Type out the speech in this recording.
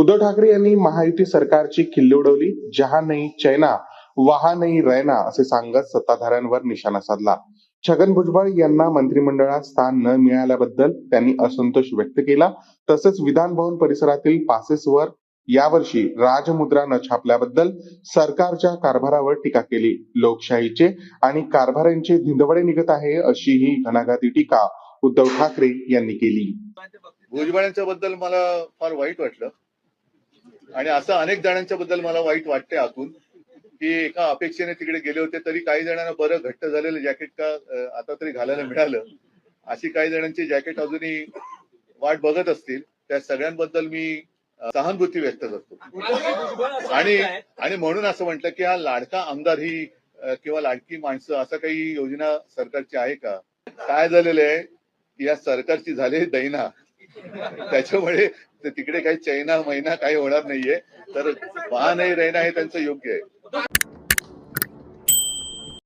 उद्धव ठाकरे यांनी महायुती सरकारची खिल्ली उडवली जहा नाही चैना वहा नाही रैना असे सांगत सत्ताधाऱ्यांवर निशाणा साधला. छगन भुजबळ यांना मंत्रिमंडळात स्थान न मिळाल्याबद्दल त्यांनी असंतोष व्यक्त केला. तसेच विधान भवन परिसरातील पासेसवर यावर्षी राजमुद्रा न छापल्याबद्दल सरकारच्या कारभारावर टीका केली. लोकशाहीचे आणि कारभाऱ्यांचे धिंदवडे निघत आहे अशी ही घणाघाती टीका उद्धव ठाकरे यांनी केली. भुजबळांच्या बद्दल मला फार वाईट वाटलं. आणि असं अनेक जणांच्या बद्दल मला वाईट वाटते आतून की एका अपेक्षेने तिकडे गेले होते तरी काही जणांना बरं घट्ट झालेलं जॅकेट का आता तरी घालायला मिळालं. अशी काही जणांची जॅकेट अजूनही वाट बघत असतील. त्या सगळ्यांबद्दल मी सहानुभूती व्यक्त करतो. आणि आणि म्हणून असं म्हटलं की हा लाडका आमदार ही किंवा लाडकी माणसं असं काही योजना सरकारची आहे का? काय झालेलं आहे? की या सरकारची झाली दैना. त्याच्यामुळे तिकडे काही चैना महिना काही होणार नाहीये. तर वाहनही नाही रैना हे त्यांचं योग्य आहे.